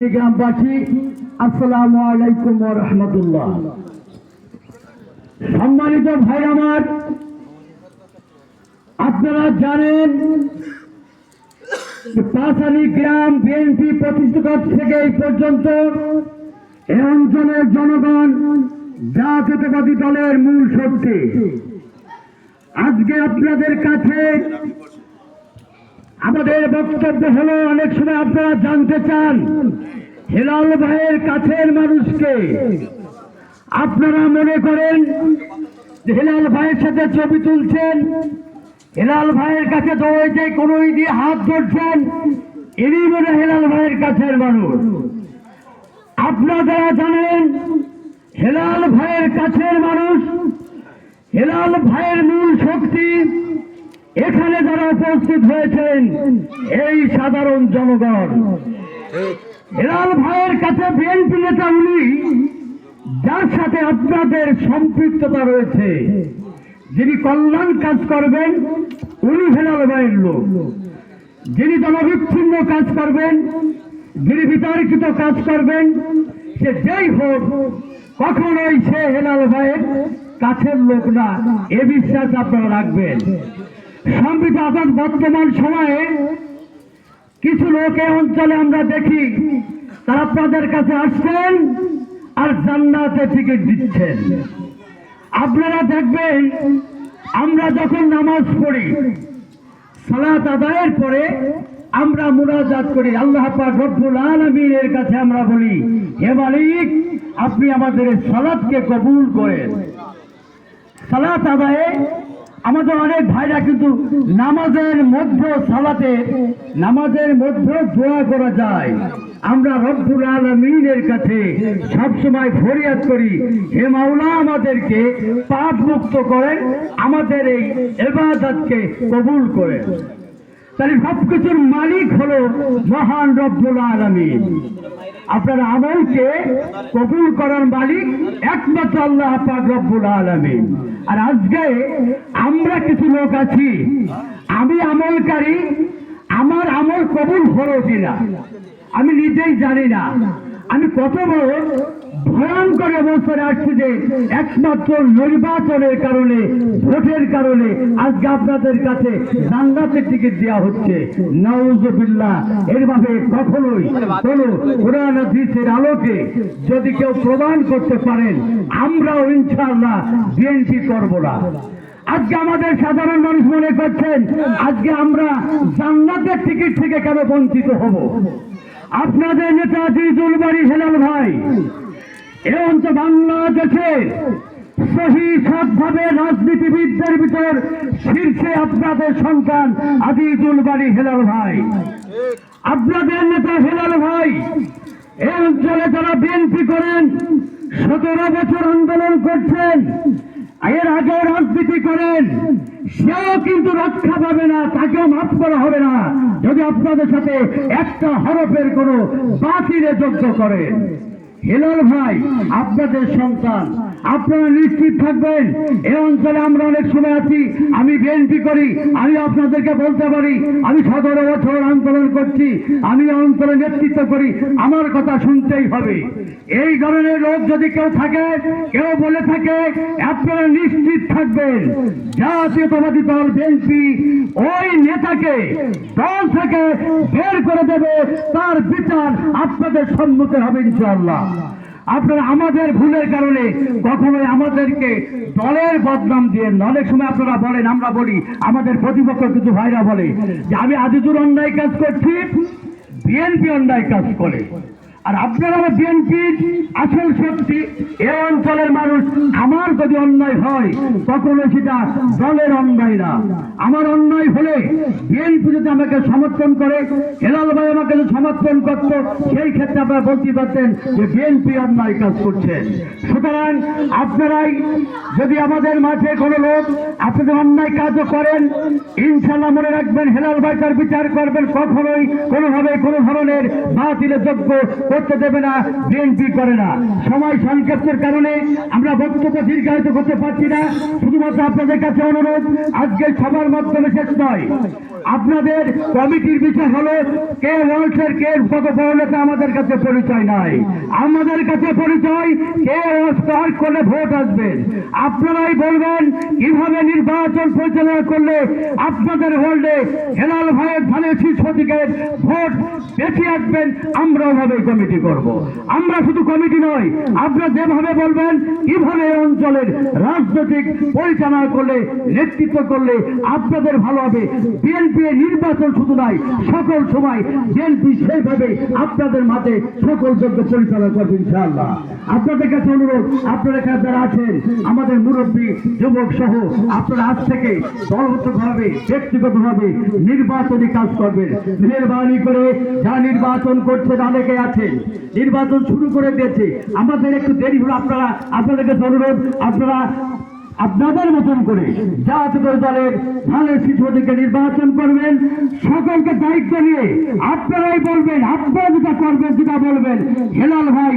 গ্রামবাসী আসসালামু আলাইকুম রহমতুল্লাহ। সম্মানিত ভাই আমার, আপনারা জানেন যে পাঁচালী গ্রাম বিএনপি প্রতিষ্ঠা থেকে এই পর্যন্ত এই অঞ্চলের জনগণ, জাতীয়তাবাদী দলের মূল শক্তি। আজকে আপনাদের কাছে আমাদের বক্তব্য হলো, অনেক সময় আপনারা জানতে চান, হেলাল ভাইয়ের কাছের মানুষকে। আপনারা মনে করেন যে হেলাল ভাইয়ের সাথে ছবি তুলছেন, হেলাল ভাইয়ের কাছে দৌড়ে যে কোনো দিয়ে হাত ধরছেন ইনি মনে হেলাল ভাইয়ের কাছের মানুষ। আপনারা জানেন, হেলাল ভাইয়ের কাছের মানুষ, হেলাল ভাইয়ের মূল শক্তি এখানে যারা উপস্থিত হয়েছেন, এই সাধারণ জনগণ, হেলাল ভাইয়ের কাছে বিএনপি নেতা উনি, যার সাথে আপনাদের সম্পৃক্ততা রয়েছে, যিনি কল্যাণ কাজ করবেন, উনি হেলাল ভাইয়ের লোক। যিনি জনবিচ্ছিন্ন কাজ করবেন, যিনি বিতার্কিত কাজ করবেন, সে যেই হোক, কখনোই সে হেলাল ভাইয়ের কাছের লোক না। এ বিশ্বাস আপনারা রাখবেন। অর্থাৎ বর্তমান সময়ে কিছু লোক এই অঞ্চলে আমরা দেখি, তারা আপনাদের কাছে আসছেন আর জান্নাতে টিকিট দিচ্ছেন। আপনারা দেখবেন, আমরা যখন নামাজ পড়ি, সালাত আদায়ের পরে আমরা মুনাজাত করি। আল্লাহ রব্বুল আলামিনের কাছে আমরা বলি, হে মালিক, আপনি আমাদের এই সালাতকে কবুল করেন। সালাত আদায়ে আমাদের অনেক ভাইরা কিন্তু নামাজের মধ্যে সালাতে, নামাজের মধ্যে দোয়া করা যায়। আমরা রব্বুল আলমিনের কাছে সবসময় ফরিয়াদ করি, হে মাওলা আমাদেরকে পাপ মুক্ত করেন, আমাদের এই এবাদতকে কবুল করেন। তাহলে সবকিছুর মালিক হলো মহান রব্বুল আলমিন। আপনার আমলকে কবুল করার মালিক একমাত্র আল্লাহ পাক রব্বুল আলমিন। আর আজকে আমরা কিছু লোক আছি, আমি আমলকারী, আমার আমল কবুল হলো কিনা, আমি নিজেই জানি না। আমি কত বড় ভয়ঙ্কর অবস্থায় আসছি যে একমাত্র নির্বাচনের কারণে, ভোটের কারণে আজকে আপনাদের কাছে জান্নাতের টিকিট দেওয়া হচ্ছে। নাউজুবিল্লাহ, এরভাবে কখনোই কোন কোরআন হাদিসের আলোকে যদি কেউ প্রদান করতে পারেন, আমরাও ইনশাআল্লাহ বিএনপি করব না। আজকে আমাদের সাধারণ মানুষ মনে করছেন, আজকে আমরা জান্নাতের টিকিট থেকে কেন বঞ্চিত হব? আপনাদের নেতা জিজুল বাড়ি হেলাল ভাই এ অঞ্চল বাংলাদেশে সৎভাবে রাজনীতিবিদদের ভিতর শীর্ষে আপনাদের সন্তান আজিজুল বাড়ি হেলাল ভাই। আপনাদের নেতা হেলাল ভাই এই অঞ্চলে যারা বিএনপি করেন, সতেরো বছর আন্দোলন করছেন, এর আগে রাজনীতি করেন, সেও কিন্তু রক্ষা পাবে না, তাকেও মাফ করা হবে না। যদি আপনাদের সাথে একটা হরফের কোনো বাতিলে যোগ্য করেন হেলাল ভাই, আপনাদের সন্তান, আপনারা নিশ্চিত থাকবেন এই অঞ্চলে আমরা অনেক সময় আছি, আমি বিএনপি করি, আমি আপনাদেরকে বলতে পারি, আমি সতেরো বছর আন্দোলন করছি, আমি অঞ্চলে নেতৃত্ব করি, আমার কথা শুনতেই হবে। এই ধরনের লোক যদি কেউ থাকে, কেউ বলে থাকে, আপনারা নিশ্চিত থাকবেন। জাতীয়তাবাদী দল বিএনপি ওই নেতাকে দল থেকে বের করে দেবে, তার বিচার আপনাদের সম্মুখে হবে ইনশাআল্লাহ। আপনারা আমাদের ভুলের কারণে কখনোই আমাদেরকে দলের বদনাম দিয়ে। অনেক সময় আপনারা বলেন, আমরা বলি, আমাদের প্রতিপক্ষ কিছু ভাইরা বলে যে, আমি আজিজুর অন্যায় কাজ করছি, বিএনপি অন্যায় কাজ করে আর আপনারা বিএনপির আসল শক্তি, এ অঞ্চলের মানুষ, আমার যদি অন্যায় হয় কখনো সেটা দলের অন্যায় না। আমার অন্যায় হলে বিএনপি যদি আমাকে সমর্থন করে, হেলাল ভাই আমাকে যদি সমর্থন করত, সেই ক্ষেত্রে আপনারা বলতে পারতেন যে বিএনপি অন্যায় কাজ করছে। সুতরাং আপনারাই যদি আমাদের মাঝে কোনো লোক আপনাদের অন্যায় কাজও করেন ইনশাল্লাহ মনে রাখবেন হেলাল ভাই তার বিচার করবেন কখনোই কোনোভাবে কোনো ধরনের বাতিলের যোগ্য করতে দেবে না বিএনপি করে না। সময় সংক্ষেপের কারণে আমরা বক্তব্য দীর্ঘায়িত করতে পারছি না। শুধুমাত্র আপনাদের কাছে অনুরোধ, আজকে সবার মাধ্যমে শেষ নয়। আপনাদের কমিটির বিষয় হলো, কে ওয়ার্ল্ডের কে কত নেতা আমাদের কাছে পরিচয় নাই। আমাদের কাছে পরিচয়, কে স্টার করলে ভোট আসবেন আপনারাই বলবেন, কীভাবে নির্বাচন পরিচালনা করলে আপনাদের ওয়ার্ল্ডে হেলাল ভাইয়ের ধানের দিকে ভোট বেশি আসবেন আমরা ওভাবে কমিটি করব। আমরা শুধু কমিটি নয়, আপনারা যেভাবে বলবেন, কীভাবে অঞ্চলের রাজনৈতিক পরিচালনা করলে, নেতৃত্ব করলে আপনাদের ভালো হবে। বিএনপি নির্বাচন শুধু নয়, সকল সময় বিএনপি সেইভাবে আপনাদের মাঝে সকল যোগ্য পরিচালনা করবে ইনশাআল্লাহ। আপনাদের কাছে অনুরোধ আপনারা এখানে যারা আছেন, আমাদের মুরব্বী, যুবক সহ, আপনারা আজ থেকে দলগতভাবে ব্যক্তিগতভাবে নির্বাচনী কাজ করবেন। মেহরবানি করে যারা নির্বাচন করছেন অনেকে আছেন নির্বাচন শুরু করে দিয়েছে। আমাদের একটু দেরি হলো, আপনারা আপনাদেরকে অনুরোধ, আপনারা আপনাদের মতন করে জাতীয় দলের ধানের শিশু থেকে নির্বাচন করবেন। সকলকে দায়িত্ব নিয়ে আপনারাই বলবেন, আপনারা যেটা করবেন যেটা বলবেন। হেলাল ভাই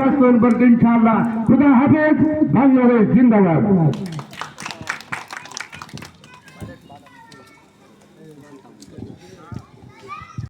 বাস্তবায়ন করবেন ইনশাআল্লাহ। খুদা হাফেজ বাংলাদেশ জিন্দাবাদ।